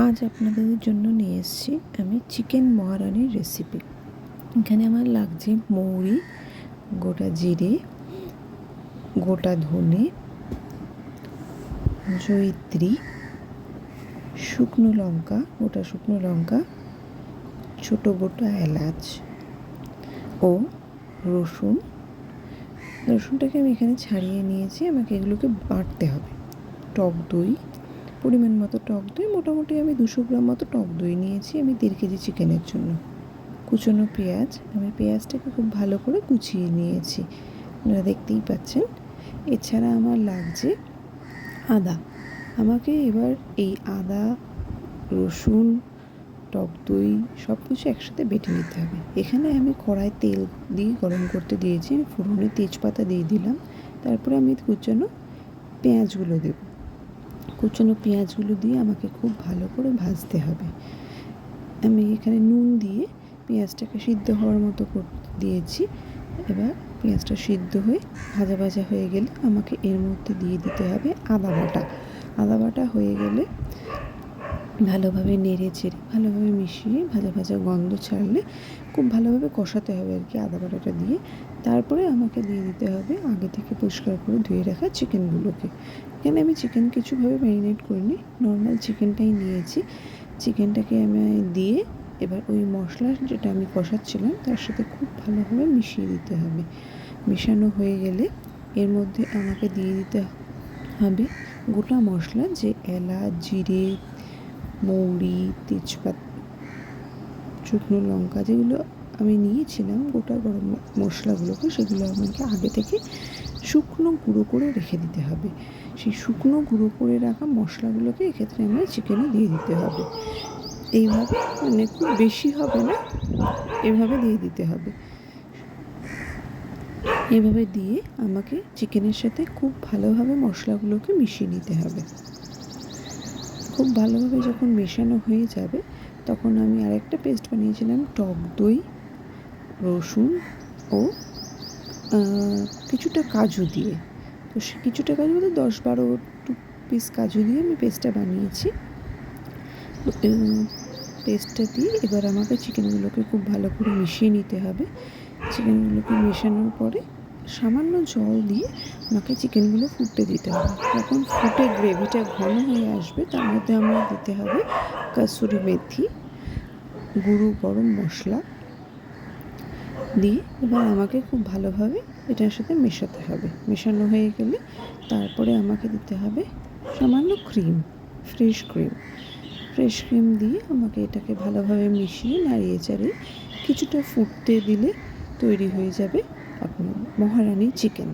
আজ আপনাদের জন্য নিয়ে এসেছি আমি চিকেন মহারানির রেসিপি এখানে আমার লাগছে মৌরি, গোটা জিরে, গোটা ধনে, জয়িত্রী, শুকনো লঙ্কা, গোটা শুকনো লঙ্কা, ছোটো গোটা এলাচ ও রসুন। রসুনটাকে আমি এখানে ছাড়িয়ে নিয়েছি, আমাকে এগুলোকে বাটতে হবে। টক দই পরিমাণ মতো টক দই, মোটামুটি আমি দুশো গ্রাম মতো টক দই নিয়েছি আমি দেড় কেজি চিকেনের জন্য। কুচনো পেঁয়াজ, আমি পেঁয়াজটাকে খুব ভালো করে কুচিয়ে নিয়েছি। আপনারা দেখতেই পাচ্ছেন, এছাড়া আমার লাগছে আদা। আমাকে এবার এই আদা, রসুন, টক দই সব কিছু একসাথে বেটে নিতে হবে। এখানে আমি কড়াই তেল দিয়ে গরম করতে দিয়েছি ফোড়নে তেজপাতা দিয়ে দিলাম। তারপরে আমি কুচানো পেঁয়াজগুলো দেবো। কুচনো পেঁয়াজগুলো দিয়ে আমাকে খুব ভালো করে ভাজতে হবে। আমি এখানে নুন দিয়ে পেঁয়াজটাকে সিদ্ধ হওয়ার মতো দিয়েছি। এবার পেঁয়াজটা সিদ্ধ হয়ে ভাজা ভাজা হয়ে গেলে আমাকে এর মধ্যে দিয়ে দিতে হবে আদা বাটা। আদা বাটা হয়ে গেলে ভালোভাবে নেড়ে চেড়ে, ভালোভাবে মিশিয়ে ভাজা ভাজা গন্ধ ছাড়লে খুব ভালোভাবে কষাতে হবে আর কি আদা বাটাটা দিয়ে। তারপরে আমাকে দিয়ে দিতে হবে আগে থেকে পরিষ্কার করে ধুয়ে রাখা চিকেনগুলোকে। এখানে আমি চিকেন কিছুভাবে ম্যারিনেট করিনি, নর্মাল চিকেনটাই নিয়েছি। চিকেনটাকে আমি দিয়ে এবার ওই মশলা যেটা আমি কষাচ্ছিলাম তার সাথে খুব ভালোভাবে মিশিয়ে দিতে হবে। মেশানো হয়ে গেলে এর মধ্যে আমাকে দিয়ে দিতে হবে গোটা মশলা যে এলাচ, জিরে মৌরি, তেজপাত, শুকনো লঙ্কা যেগুলো আমি নিয়েছিলাম গোটা গরম মশলাগুলোকে সেগুলো আমাকে আগে থেকে শুকনো গুঁড়ো করে রেখে দিতে হবে। সেই শুকনো গুঁড়ো করে রাখা মশলাগুলোকে এক্ষেত্রে আমার চিকেনে দিয়ে দিতে হবে। এইভাবে মানে খুব বেশি হবে না, এভাবে দিয়ে দিতে হবে। এভাবে দিয়ে আমাকে চিকেনের সাথে খুব ভালোভাবে মশলাগুলোকে মিশিয়ে নিতে হবে। খুব ভালোভাবে যখন মেশানো হয়ে যাবে, তখন আমি আরেকটা পেস্ট বানিয়েছিলাম, টক দই, রসুন ও কিছুটা কাজু দিয়ে। তো সে কিছুটা কাজু বলতে দশ বারো পিস কাজু দিয়ে আমি পেস্টটা বানিয়েছি। পেস্টটা দিয়ে এবার আমাকে চিকেনগুলোকে খুব ভালো করে মিশিয়ে নিতে হবে। চিকেনগুলোকে মেশানোর পরে সামান্য জল দিয়ে আমাকে চিকেনগুলো ফুটতে দিতে হবে। যখন ফুটে গ্রেভিটা ঘন হয়ে আসবে, তার মধ্যে আমরা দিতে হবে কাসুরি মেথি, গুঁড়ো গরম মশলা দিয়ে এবার আমাকে খুব ভালোভাবে এটার সাথে মেশাতে হবে। মেশানো হয়ে গেলে তারপরে আমাকে দিতে হবে সামান্য cream, fresh cream. Fresh cream দিয়ে আমাকে এটাকে ভালোভাবে মিশিয়ে নাড়িয়ে চাড়িয়ে কিছুটা ফুটতে দিলে তৈরি হয়ে যাবে মহারানি চিকেন।